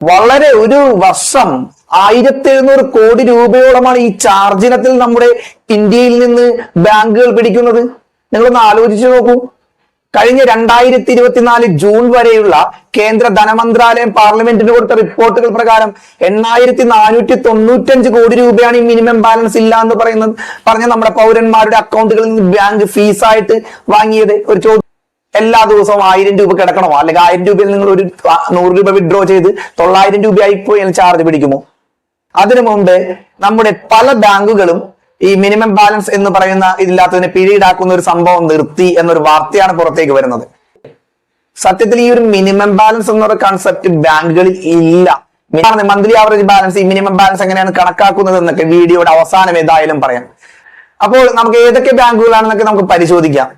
വളരെ ഒരു വർഷം ആയിരത്തി എഴുന്നൂറ് കോടി രൂപയോളമാണ് ഈ ചാർജിനത്തിൽ നമ്മുടെ ഇന്ത്യയിൽ നിന്ന് ബാങ്കുകൾ പിടിക്കുന്നത്. നിങ്ങളൊന്ന് ആലോചിച്ചു നോക്കൂ. കഴിഞ്ഞ രണ്ടായിരത്തി ഇരുപത്തിനാല് ജൂൺ വരെയുള്ള കേന്ദ്ര ധനമന്ത്രാലയം പാർലമെന്റിന് കൊടുത്ത റിപ്പോർട്ടുകൾ പ്രകാരം എണ്ണായിരത്തി നാനൂറ്റി തൊണ്ണൂറ്റഞ്ച് കോടി രൂപയാണ് ഈ മിനിമം ബാലൻസ് ഇല്ല എന്ന് പറയുന്നത് പറഞ്ഞ നമ്മുടെ പൗരന്മാരുടെ അക്കൗണ്ടുകളിൽ നിന്ന് ബാങ്ക് ഫീസായിട്ട് വാങ്ങിയത്. ഒരു ചോദ്യം എല്ലാ ദിവസവും ആയിരം രൂപ കിടക്കണമോ? അല്ലെങ്കിൽ ആയിരം രൂപയിൽ നിങ്ങൾ ഒരു നൂറ് രൂപ വിഡ്രോ ചെയ്ത് തൊള്ളായിരം രൂപയായി പോയി ചാർജ് പിടിക്കുമോ? അതിനു മുമ്പ് നമ്മുടെ പല ബാങ്കുകളും ഈ മിനിമം ബാലൻസ് എന്ന് പറയുന്ന ഇതില്ലാത്തതിനെ പിഴീടാക്കുന്ന ഒരു സംഭവം നിർത്തി എന്നൊരു വാർത്തയാണ് പുറത്തേക്ക് വരുന്നത്. സത്യത്തിൽ ഈ ഒരു മിനിമം ബാലൻസ് എന്നൊരു കൺസെപ്റ്റ് ബാങ്കുകളിൽ ഇല്ല. മന്ത്ലി ആവറേജ് ബാലൻസ് ഈ മിനിമം ബാലൻസ് എങ്ങനെയാണ് കണക്കാക്കുന്നത് എന്നൊക്കെ വീഡിയോയുടെ അവസാനം ഏതായാലും പറയാം. അപ്പോൾ നമുക്ക് ഏതൊക്കെ ബാങ്കുകളാണെന്നൊക്കെ നമുക്ക് പരിശോധിക്കാം.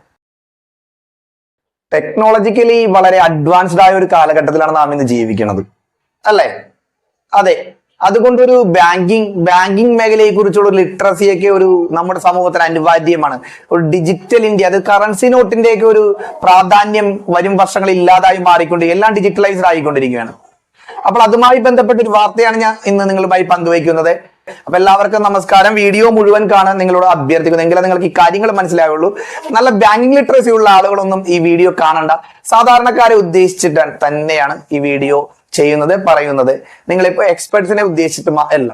ടെക്നോളജിക്കലി വളരെ അഡ്വാൻസ്ഡ് ആയ ഒരു കാലഘട്ടത്തിലാണ് നാം ഇന്ന് ജീവിക്കുന്നത്. അല്ലേ? അതെ. അതുകൊണ്ടൊരു ബാങ്കിങ് ബാങ്കിങ് മേഖലയെ കുറിച്ചുള്ള ലിറ്ററസിയൊക്കെ ഒരു നമ്മുടെ സമൂഹത്തിന് അനിവാര്യമാണ്. ഒരു ഡിജിറ്റൽ ഇന്ത്യ അത് കറൻസി നോട്ടിന്റെ ഒക്കെ ഒരു പ്രാധാന്യം വരും വർഷങ്ങളിൽ ഇല്ലാതായി മാറിക്കൊണ്ട് എല്ലാം ഡിജിറ്റലൈസ്ഡ് ആയിക്കൊണ്ടിരിക്കുകയാണ്. അപ്പോൾ അതുമായി ബന്ധപ്പെട്ട ഒരു വാർത്തയാണ് ഞാൻ ഇന്ന് നിങ്ങളുമായി പങ്കുവയ്ക്കുന്നത്. അപ്പൊ എല്ലാവർക്കും നമസ്കാരം. വീഡിയോ മുഴുവൻ കാണാൻ നിങ്ങളോട് അഭ്യർത്ഥിക്കുന്നു. എങ്കിലും നിങ്ങൾക്ക് ഈ കാര്യങ്ങൾ മനസ്സിലാവുള്ളൂ. നല്ല ബാങ്കിങ് ലിറ്ററസി ഉള്ള ആളുകളൊന്നും ഈ വീഡിയോ കാണണ്ട. സാധാരണക്കാരെ ഉദ്ദേശിച്ചിട്ട് തന്നെയാണ് ഈ വീഡിയോ ചെയ്യുന്നത് പറയുന്നത്. നിങ്ങളിപ്പോ എക്സ്പെർട്സിനെ ഉദ്ദേശിച്ചിട്ട് എല്ലാം അല്ല.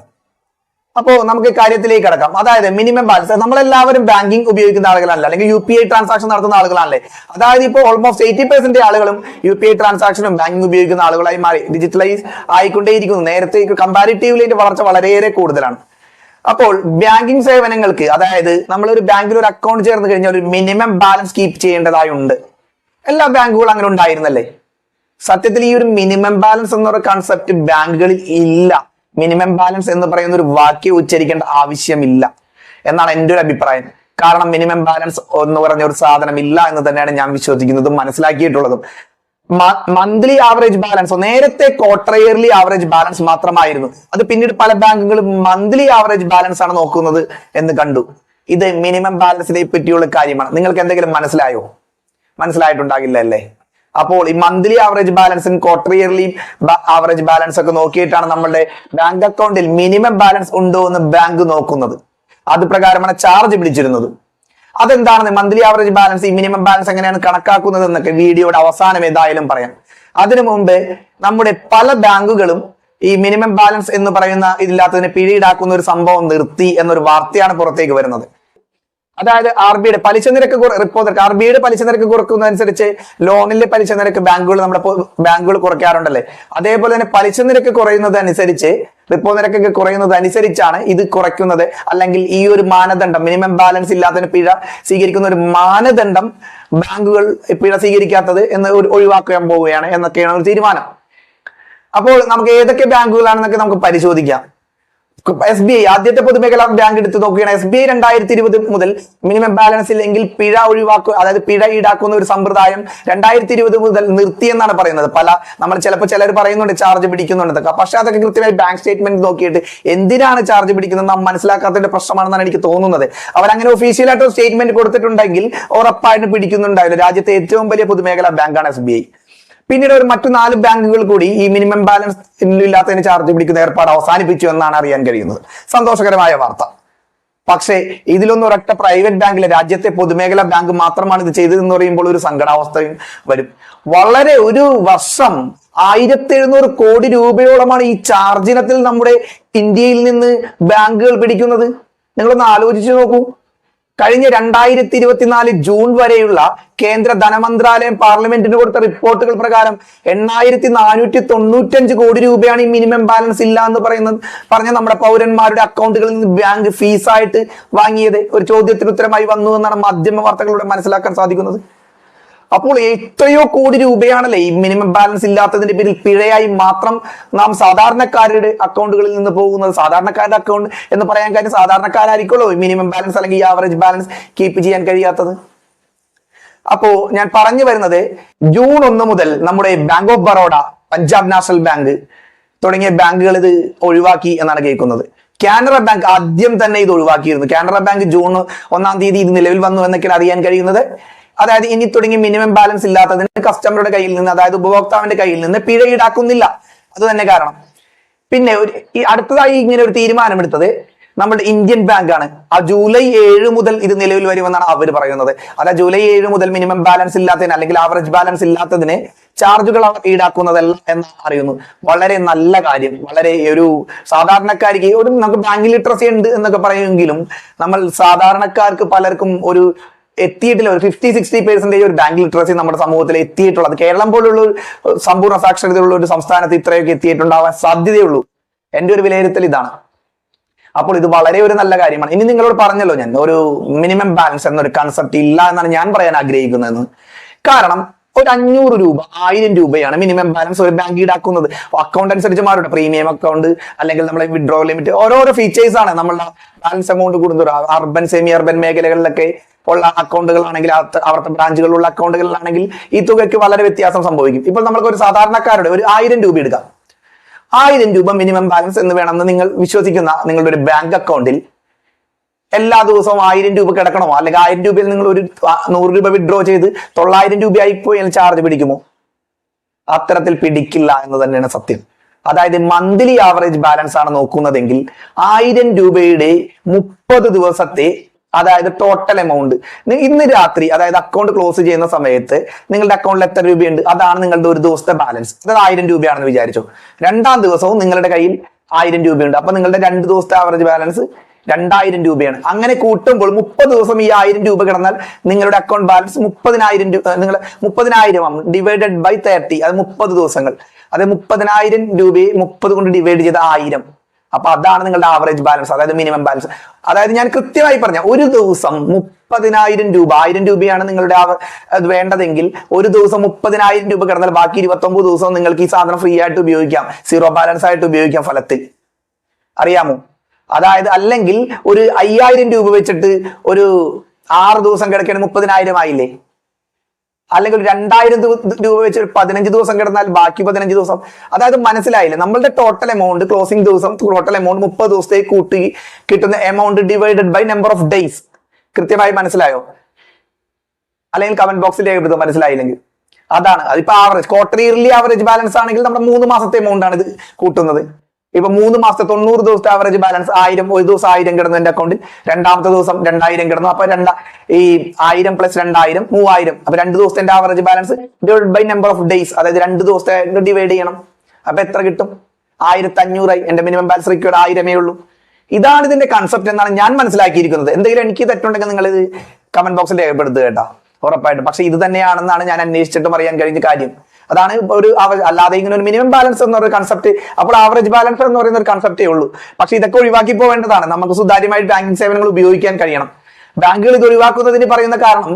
അപ്പോ നമുക്ക് കാര്യത്തിലേക്ക് കടക്കാം. അതായത് മിനിമം ബാലൻസ് നമ്മളെല്ലാവരും ബാങ്കിങ് ഉപയോഗിക്കുന്ന ആളുകളല്ല അല്ലെങ്കിൽ യു പി ഐ ട്രാൻസാക്ഷൻ നടത്തുന്ന ആളുകളാണല്ലേ? അതായത് ഇപ്പോൾ ഓൾമോസ്റ്റ് എയ്റ്റി പെർസെന്റ് ആളുകളും യു പി ഐ ട്രാൻസാക്ഷനും ബാങ്കിങ് ഉപയോഗിക്കുന്ന ആളുകളായി മാറി ഡിജിറ്റലൈസ് ആയിക്കൊണ്ടേയിരിക്കുന്നു. നേരത്തെ കമ്പാരിറ്റീവ്ലി ഇതിന്റെ വളർച്ച വളരെയേറെ കൂടുതലാണ്. അപ്പോൾ ബാങ്കിങ് സേവനങ്ങൾക്ക് അതായത് നമ്മൾ ഒരു ബാങ്കിൽ ഒരു അക്കൗണ്ട് ചേർന്ന് കഴിഞ്ഞാൽ ഒരു മിനിമം ബാലൻസ് കീപ്പ് ചെയ്യേണ്ടതായുണ്ട് എല്ലാ ബാങ്കുകളും അങ്ങനെ ഉണ്ടായിരുന്നല്ലേ? സത്യത്തിൽ ഈ ഒരു മിനിമം ബാലൻസ് എന്നൊരു കൺസെപ്റ്റ് ബാങ്കുകളിൽ ഇല്ല. മിനിമം ബാലൻസ് എന്ന് പറയുന്ന ഒരു വാക്യം ഉച്ചരിക്കേണ്ട ആവശ്യമില്ല എന്നാണ് എന്റെ ഒരു അഭിപ്രായം. കാരണം മിനിമം ബാലൻസ് എന്ന് പറഞ്ഞ ഒരു സാധനം ഇല്ല എന്ന് തന്നെയാണ് ഞാൻ വിശ്വസിക്കുന്നതും മനസ്സിലാക്കിയിട്ടുള്ളതും. മന്ത്ലി ആവറേജ് ബാലൻസ് നേരത്തെ ക്വാർട്ടർ ഇയർലി ആവറേജ് ബാലൻസ് മാത്രമായിരുന്നു. അത് പിന്നീട് പല ബാങ്കുകളും മന്ത്ലി ആവറേജ് ബാലൻസ് ആണ് നോക്കുന്നത് എന്ന് കണ്ടു. ഇത് മിനിമം ബാലൻസിനെ പറ്റിയുള്ള കാര്യമാണ്. നിങ്ങൾക്ക് എന്തെങ്കിലും മനസ്സിലായോ? മനസ്സിലായിട്ടുണ്ടാകില്ല അല്ലേ? അപ്പോൾ ഈ മന്ത്ലി ആവറേജ് ബാലൻസും ക്വാർട്ടർ ഇയർലി ആവറേജ് ബാലൻസ് ഒക്കെ നോക്കിയിട്ടാണ് നമ്മളുടെ ബാങ്ക് അക്കൗണ്ടിൽ മിനിമം ബാലൻസ് ഉണ്ടോ എന്ന് ബാങ്ക് നോക്കുന്നത്. അത് പ്രകാരമാണ് ചാർജ് പിടിച്ചിരുന്നത് അതെന്താണ് മന്ത്ലി ആവറേജ് ബാലൻസ് ഈ മിനിമം ബാലൻസ് എങ്ങനെയാണ് കണക്കാക്കുന്നത് എന്നൊക്കെ വീഡിയോയുടെ അവസാനം ഏതായാലും പറയാം. അതിനു മുമ്പ് നമ്മുടെ പല ബാങ്കുകളും ഈ മിനിമം ബാലൻസ് എന്ന് പറയുന്ന ഇതില്ലാത്തതിന് പിഴ ഈടാക്കുന്ന ഒരു സംഭവം നിർത്തി എന്നൊരു വാർത്തയാണ് പുറത്തേക്ക് വരുന്നത്. അതായത് ആർ ബിയുടെ പലിശ നിരക്ക് റിപ്പോ നിരക്ക് ആർ ബിയുടെ പലിശ നിരക്ക് കുറക്കുന്നതനുസരിച്ച് ലോണിലെ പലിശ നിരക്ക് ബാങ്കുകൾ നമ്മുടെ ബാങ്കുകൾ കുറയ്ക്കാറുണ്ടല്ലേ? അതേപോലെ തന്നെ പലിശ നിരക്ക് കുറയുന്നത് അനുസരിച്ച് റിപ്പോ നിരക്കൊക്കെ കുറയുന്നത് അനുസരിച്ചാണ് ഇത് കുറയ്ക്കുന്നത്. അല്ലെങ്കിൽ ഈ ഒരു മാനദണ്ഡം മിനിമം ബാലൻസ് ഇല്ലാത്തതിന് പിഴ സ്വീകരിക്കുന്ന ഒരു മാനദണ്ഡം ബാങ്കുകൾ പിഴ സ്വീകരിക്കാത്തത് എന്ന് ഒരു ഒഴിവാക്കാൻ പോവുകയാണ് എന്നൊക്കെയാണ് ഒരു തീരുമാനം. അപ്പോൾ നമുക്ക് ഏതൊക്കെ ബാങ്കുകളാണെന്നൊക്കെ നമുക്ക് പരിശോധിക്കാം. എസ് ബി ഐ ആദ്യത്തെ പൊതുമേഖലാ ബാങ്ക് എടുത്ത് നോക്കുകയാണ്. എസ് ബി ഐ രണ്ടായിരത്തി ഇരുപത് മുതൽ മിനിമം ബാലൻസ് ഇല്ലെങ്കിൽ പിഴ ഒഴിവാക്കുക അതായത് പിഴ ഈടാക്കുന്ന ഒരു സമ്പ്രദായം രണ്ടായിരത്തി ഇരുപത് മുതൽ നിർത്തിയെന്നാണ് പറയുന്നത്. പല നമ്മൾ ചിലപ്പോൾ ചിലർ പറയുന്നുണ്ട് ചാർജ് പിടിക്കുന്നുണ്ടെന്നൊക്കെ പക്ഷെ അതൊക്കെ കൃത്യമായി ബാങ്ക് സ്റ്റേറ്റ്മെന്റ് നോക്കിയിട്ട് എന്തിനാണ് ചാർജ് പിടിക്കുന്നത് നാം മനസ്സിലാക്കാത്തതിന്റെ പ്രശ്നമാണെന്നാണ് എനിക്ക് തോന്നുന്നത്. അവരങ്ങനെ ഒഫീഷ്യലായിട്ട് സ്റ്റേറ്റ്മെന്റ് കൊടുത്തിട്ടുണ്ടെങ്കിൽ ഉറപ്പായിട്ട് പിടിക്കുന്നുണ്ടാവില്ല. രാജ്യത്തെ ഏറ്റവും വലിയ പൊതുമേഖലാ ബാങ്കാണ് എസ് ബി ഐ പിന്നീട് ഒരു മറ്റു നാല് ബാങ്കുകൾ കൂടി ഈ മിനിമം ബാലൻസ് ഇല്ലാത്തതിന് ചാർജ് പിടിക്കുന്ന ഏർപ്പാട് അവസാനിപ്പിച്ചു എന്നാണ് അറിയാൻ കഴിയുന്നത്. സന്തോഷകരമായ വാർത്ത. പക്ഷേ ഇതിലൊന്നും ഒരൊറ്റ പ്രൈവറ്റ് ബാങ്കിലെ രാജ്യത്തെ പൊതുമേഖലാ ബാങ്ക് മാത്രമാണ് ഇത് ചെയ്തതെന്ന് പറയുമ്പോൾ ഒരു സങ്കടാവസ്ഥയും വരും. വളരെ ഒരു വർഷം ആയിരത്തി എഴുന്നൂറ് കോടി രൂപയോളമാണ് ഈ ചാർജിനത്തിൽ നമ്മുടെ ഇന്ത്യയിൽ നിന്ന് ബാങ്കുകൾ പിടിക്കുന്നത്. നിങ്ങളൊന്ന് ആലോചിച്ചു നോക്കൂ. കഴിഞ്ഞ രണ്ടായിരത്തി ഇരുപത്തിനാല് ജൂൺ വരെയുള്ള കേന്ദ്ര ധനമന്ത്രാലയം പാർലമെന്റിന് കൊടുത്ത റിപ്പോർട്ടുകൾ പ്രകാരം എണ്ണായിരത്തി നാനൂറ്റി തൊണ്ണൂറ്റഞ്ച് കോടി രൂപയാണ് ഈ മിനിമം ബാലൻസ് ഇല്ല എന്ന് പറയുന്നത്. പറഞ്ഞ നമ്മുടെ പൗരന്മാരുടെ അക്കൗണ്ടുകളിൽ നിന്ന് ബാങ്ക് ഫീസായിട്ട് വാങ്ങിയത് ഒരു ചോദ്യത്തിന് ഉത്തരമായി വന്നു എന്നാണ് മാധ്യമ വാർത്തകളിലൂടെ മനസ്സിലാക്കാൻ സാധിക്കുന്നത്. അപ്പോൾ എത്രയോ കോടി രൂപയാണല്ലേ ഈ മിനിമം ബാലൻസ് ഇല്ലാത്തതിന്റെ പേരിൽ പിഴയായി മാത്രം നാം സാധാരണക്കാരുടെ അക്കൗണ്ടുകളിൽ നിന്ന് പോകുന്നത്? സാധാരണക്കാരുടെ അക്കൗണ്ട് എന്ന് പറയാൻ കാര്യം സാധാരണക്കാരായിരിക്കുമല്ലോ. മിനിമം ബാലൻസ് അല്ലെങ്കിൽ ആവറേജ് ബാലൻസ് കീപ്പ് ചെയ്യാൻ കഴിയാത്തത്. അപ്പോ ഞാൻ പറഞ്ഞു വരുന്നത് ജൂൺ ഒന്ന് മുതൽ നമ്മുടെ Bank of Baroda Punjab National Bank തുടങ്ങിയ ബാങ്കുകൾ ഇത് ഒഴിവാക്കി എന്നാണ് കേൾക്കുന്നത്. കാനറ ബാങ്ക് ആദ്യം തന്നെ ഇത് ഒഴിവാക്കിയിരുന്നു. കാനറ ബാങ്ക് ജൂൺ ഒന്നാം തീയതി ഇത് നിലവിൽ വന്നു എന്നൊക്കെയാണ് അറിയാൻ കഴിയുന്നത്. അതായത് ഇനി തുടങ്ങി മിനിമം ബാലൻസ് ഇല്ലാത്തതിന് കസ്റ്റമറുടെ കയ്യിൽ നിന്ന് അതായത് ഉപഭോക്താവിന്റെ കയ്യിൽ നിന്ന് പിഴ ഈടാക്കുന്നില്ല. അത് തന്നെ കാരണം. പിന്നെ ഒരു ഈ അടുത്തതായി ഇങ്ങനെ ഒരു തീരുമാനമെടുത്തത് നമ്മുടെ ഇന്ത്യൻ ബാങ്ക് ആണ്. ആ ജൂലൈ ഏഴ് മുതൽ ഇത് നിലവിൽ വരുമെന്നാണ് അവർ പറയുന്നത്. അതായത് ജൂലൈ ഏഴ് മുതൽ മിനിമം ബാലൻസ് ഇല്ലാത്തതിന് അല്ലെങ്കിൽ ആവറേജ് ബാലൻസ് ഇല്ലാത്തതിന് ചാർജുകൾ അവർ ഈടാക്കുന്നതല്ല എന്ന് അറിയുന്നു. വളരെ നല്ല കാര്യം. വളരെ ഒരു സാധാരണക്കാർക്ക് ഒരു നമുക്ക് ബാങ്ക് ലിറ്ററസി ഉണ്ട് എന്നൊക്കെ പറയുമെങ്കിലും നമ്മൾ സാധാരണക്കാർക്ക് പലർക്കും ഒരു എത്തിയിട്ടില്ല. ഒരു ഫിഫ്റ്റി സിക്സ്റ്റി പെർസെന്റേജ് ഒരു ബാങ്ക് ലിറ്ററസി നമ്മുടെ സമൂഹത്തിൽ എത്തിയിട്ടുള്ളത്. കേരളം പോലുള്ള ഒരു സമ്പൂർണ സാക്ഷരതയുള്ള ഒരു സംസ്ഥാനത്ത് ഇത്രയൊക്കെ എത്തിയിട്ടുണ്ടാവാൻ സാധ്യതയുള്ളൂ. എന്റെ ഒരു വിലയിരുത്തൽ ഇതാണ്. അപ്പോൾ ഇത് വളരെ ഒരു നല്ല കാര്യമാണ്. ഇനി നിങ്ങളോട് പറഞ്ഞല്ലോ ഞാൻ ഒരു മിനിമം ബാലൻസ് എന്നൊരു കൺസെപ്റ്റ് ഇല്ല എന്നാണ് ഞാൻ പറയാൻ ആഗ്രഹിക്കുന്നത് കാരണം ഒരു അഞ്ഞൂറ് രൂപ ആയിരം രൂപയാണ് മിനിമം ബാലൻസ് ഒരു ബാങ്ക് ഈടാക്കുന്നത്. അക്കൗണ്ട് അനുസരിച്ച് മാറും പ്രീമിയം അക്കൗണ്ട് അല്ലെങ്കിൽ നമ്മളെ വിഡ്രോ ലിമിറ്റ് ഓരോരോ ഫീച്ചേഴ്സ് ആണ് നമ്മളുടെ ബാലൻസ് എമൗണ്ട് കൂടുന്നത് അർബൻ സെമി അർബൻ മേഖലകളിലൊക്കെ ഉള്ള അക്കൗണ്ടുകളാണെങ്കിൽ അവിടുത്തെ ബ്രാഞ്ചുകളിലുള്ള അക്കൗണ്ടുകളിലാണെങ്കിൽ ഈ തുകയ്ക്ക് വളരെ വ്യത്യാസം സംഭവിക്കും. ഇപ്പോൾ നമ്മൾക്ക് ഒരു സാധാരണക്കാരുടെ ഒരു ആയിരം രൂപ എടുക്കാം. ആയിരം രൂപ മിനിമം ബാലൻസ് എന്ന് വേണമെന്ന് നിങ്ങൾ വിശ്വസിക്കുന്ന നിങ്ങളുടെ ഒരു ബാങ്ക് അക്കൗണ്ടിൽ എല്ലാ ദിവസവും ആയിരം രൂപ കിടക്കണമോ? അല്ലെങ്കിൽ ആയിരം രൂപയിൽ നിങ്ങൾ ഒരു നൂറ് രൂപ വിഡ്രോ ചെയ്ത് തൊള്ളായിരം രൂപയായി പോയാൽ ചാർജ് പിടിക്കുമോ? അത്തരത്തിൽ പിടിക്കില്ല എന്ന് തന്നെയാണ് സത്യം. അതായത് മന്ത്ലി ആവറേജ് ബാലൻസ് ആണ് നോക്കുന്നതെങ്കിൽ ആയിരം രൂപയുടെ മുപ്പത് ദിവസത്തെ അതായത് ടോട്ടൽ എമൗണ്ട് ഇന്ന് രാത്രി അതായത് അക്കൗണ്ട് ക്ലോസ് ചെയ്യുന്ന സമയത്ത് നിങ്ങളുടെ അക്കൗണ്ടിൽ എത്ര രൂപയുണ്ട്? അതാണ് നിങ്ങളുടെ ഒരു ദിവസത്തെ ബാലൻസ് അതായത് ആയിരം രൂപയാണെന്ന് വിചാരിച്ചു. രണ്ടാം ദിവസവും നിങ്ങളുടെ കയ്യിൽ ആയിരം രൂപയുണ്ട്. അപ്പൊ നിങ്ങളുടെ രണ്ട് ദിവസത്തെ ആവറേജ് ബാലൻസ് രണ്ടായിരം രൂപയാണ്. അങ്ങനെ കൂട്ടുമ്പോൾ മുപ്പത് ദിവസം ഈ ആയിരം രൂപ കിടന്നാൽ നിങ്ങളുടെ അക്കൗണ്ട് ബാലൻസ് മുപ്പതിനായിരം രൂപ നിങ്ങൾ മുപ്പതിനായിരം ഡിവൈഡഡ് ബൈ തേർട്ടി അത് മുപ്പത് ദിവസങ്ങൾ. അത് മുപ്പതിനായിരം രൂപയെ മുപ്പത് കൊണ്ട് ഡിവൈഡ് ചെയ്ത ആയിരം. അപ്പൊ അതാണ് നിങ്ങളുടെ ആവറേജ് ബാലൻസ് അതായത് മിനിമം ബാലൻസ് അതായത് ഞാൻ കൃത്യമായി പറഞ്ഞ ഒരു ദിവസം മുപ്പതിനായിരം രൂപ ആയിരം രൂപയാണ് നിങ്ങളുടെ അത് വേണ്ടതെങ്കിൽ ഒരു ദിവസം മുപ്പതിനായിരം രൂപ കിടന്നാൽ ബാക്കി ഇരുപത്തൊമ്പത് ദിവസം നിങ്ങൾക്ക് ഈ സാധനം ഫ്രീ ആയിട്ട് ഉപയോഗിക്കാം. സീറോ ബാലൻസ് ആയിട്ട് ഉപയോഗിക്കാം ഫലത്തിൽ. അറിയാമോ? അതായത് അല്ലെങ്കിൽ ഒരു അയ്യായിരം രൂപ വെച്ചിട്ട് ഒരു ആറ് ദിവസം കിടക്കണ മുപ്പതിനായിരം ആയില്ലേ? അല്ലെങ്കിൽ രണ്ടായിരം രൂപ വെച്ച് ഒരു പതിനഞ്ച് ദിവസം കിടന്നാൽ ബാക്കി പതിനഞ്ച് ദിവസം. അതായത് മനസ്സിലായില്ലേ? നമ്മളുടെ ടോട്ടൽ എമൗണ്ട് ക്ലോസിംഗ് ദിവസം ടോട്ടൽ എമൗണ്ട് മുപ്പത് ദിവസത്തേക്ക് കൂട്ടി കിട്ടുന്ന amount divided by number of days കൃത്യമായി മനസ്സിലായോ? അല്ലെങ്കിൽ കമന്റ് ബോക്സിൽ രേഖപ്പെടുത്തും മനസ്സിലായില്ലെങ്കിൽ. അതാണ്. അതിപ്പോ average quarter yearly average balance ആണെങ്കിൽ നമ്മുടെ മൂന്ന് മാസത്തെ എമൗണ്ട് ആണ് ഇത് കൂട്ടുന്നത്. ഇപ്പൊ മൂന്ന് മാസത്തെ തൊണ്ണൂറ് ദിവസത്തെ ആവറേജ് ബാലൻസ് ആയിരം ഒരു ദിവസം ആയിരം കിടന്നു എന്റെ അക്കൗണ്ടിൽ രണ്ടാമത്തെ ദിവസം രണ്ടായിരം കിടന്നു. അപ്പൊ രണ്ട ഈ ആയിരം പ്ലസ് രണ്ടായിരം മൂവായിരം. അപ്പൊ രണ്ട് ദിവസത്തെ എന്റെ average balance divide by number of days അതായത് രണ്ട് ദിവസത്തെ ഡിവൈഡ് ചെയ്യണം. അപ്പൊ എത്ര കിട്ടും? ആയിരത്തി അഞ്ഞൂറായി എന്റെ മിനിമം ബാലൻസ് റിക്വയർഡ് ആയിരമേ ഉള്ളൂ. ഇതാണ് ഇതിന്റെ കൺസെപ്റ്റ് എന്നാണ് ഞാൻ മനസ്സിലാക്കിയിരിക്കുന്നത്. എന്തെങ്കിലും എനിക്ക് തെറ്റുണ്ടെങ്കിൽ നിങ്ങൾ ഇത് കമന്റ് ബോക്സിൽ രേഖപ്പെടുത്തുക കേട്ടോ. ഉറപ്പായിട്ടും. പക്ഷെ ഇത് തന്നെയാണെന്നാണ് ഞാൻ അന്വേഷിച്ചിട്ടും അറിയാൻ കഴിഞ്ഞ കാര്യം. അതാണ് ഒരു അല്ലാതെ ഇങ്ങനെ ഒരു മിനിമം ബാലൻസ് എന്ന ഒരു കൺസെപ്റ്റ് അപ്പോൾ ആവറേജ് ബാലൻസ് എന്ന് പറയുന്ന ഒരു കൺസെപ്റ്റേ ഉള്ളൂ. പക്ഷെ ഇതൊക്കെ ഒഴിവാക്കി പോവേണ്ടതാണ്. നമുക്ക് സുതാര്യമായിട്ട് ബാങ്കിങ് സേവനങ്ങൾ ഉപയോഗിക്കാൻ കഴിയണം. ബാങ്കുകൾ ഇത് ഒഴിവാക്കുന്നതിന് പറയുന്ന കാരണം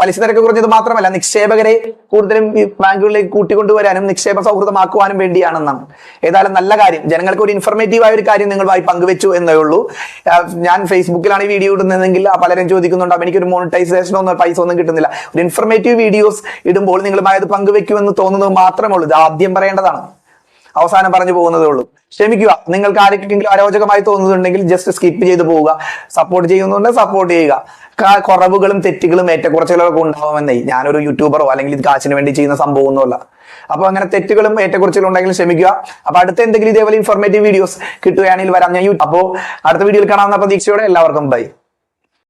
പലിശ നിരക്ക് കുറഞ്ഞത് മാത്രമല്ല നിക്ഷേപകരെ കൂടുതലും ബാങ്കുകളിലേക്ക് കൂട്ടിക്കൊണ്ടുവരാനും നിക്ഷേപ സൗഹൃദമാക്കുവാനും വേണ്ടിയാണെന്നാണ്. ഏതായാലും നല്ല കാര്യം. ജനങ്ങൾക്ക് ഒരു ഇൻഫർമേറ്റീവ് ആയ ഒരു കാര്യം നിങ്ങളുമായി പങ്കുവെച്ചു എന്നേ ഉള്ളൂ. ഞാൻ ഫേസ്ബുക്കിലാണ് ഈ വീഡിയോ ഇടുന്നതെങ്കിൽ പലരും എനിക്ക് എനിക്കൊരു മോണിറ്റൈസേഷനോ ഒന്നും പൈസ ഒന്നും കിട്ടുന്നില്ല. ഒരു ഇൻഫർമേറ്റീവ് വീഡിയോസ് ഇടുമ്പോൾ നിങ്ങളുമായി അത് പങ്കുവെക്കുമെന്ന് തോന്നുന്നത് മാത്രമേ ഉള്ളൂ. ഇത് ആദ്യം പറയേണ്ടതാണ്. അവസാനം പറഞ്ഞു പോകുന്നതേ ഉള്ളൂ. ക്ഷമിക്കുക. നിങ്ങൾക്ക് ആർക്കെങ്കിലും അരോചകമായി തോന്നുന്നുണ്ടെങ്കിൽ ജസ്റ്റ് സ്കിപ്പ് ചെയ്ത് പോവുക. സപ്പോർട്ട് ചെയ്യുന്നുണ്ടെങ്കിൽ സപ്പോർട്ട് ചെയ്യുക. കുറവുകളും തെറ്റുകളും ഏറ്റക്കുറച്ചിലുകളൊക്കെ ഉണ്ടാവുമെന്നേ. ഞാനൊരു യൂട്യൂബറോ അല്ലെങ്കിൽ ഇത് കാശിന് വേണ്ടി ചെയ്യുന്ന സംഭവമൊന്നുമല്ല. അപ്പൊ അങ്ങനെ തെറ്റുകളും ഏറ്റക്കുറച്ചിലും ഉണ്ടെങ്കിൽ ക്ഷമിക്കുക. അപ്പൊ അടുത്ത എന്തെങ്കിലും ഇതേപോലെ ഇൻഫോർമേറ്റീവ് വീഡിയോസ് കിട്ടുകയാണെങ്കിൽ വരാം. ഞാൻ അപ്പോൾ അപ്പോ അടുത്ത വീഡിയോയിൽ കാണാവുന്ന പ്രതീക്ഷയോടെ എല്ലാവർക്കും ബൈ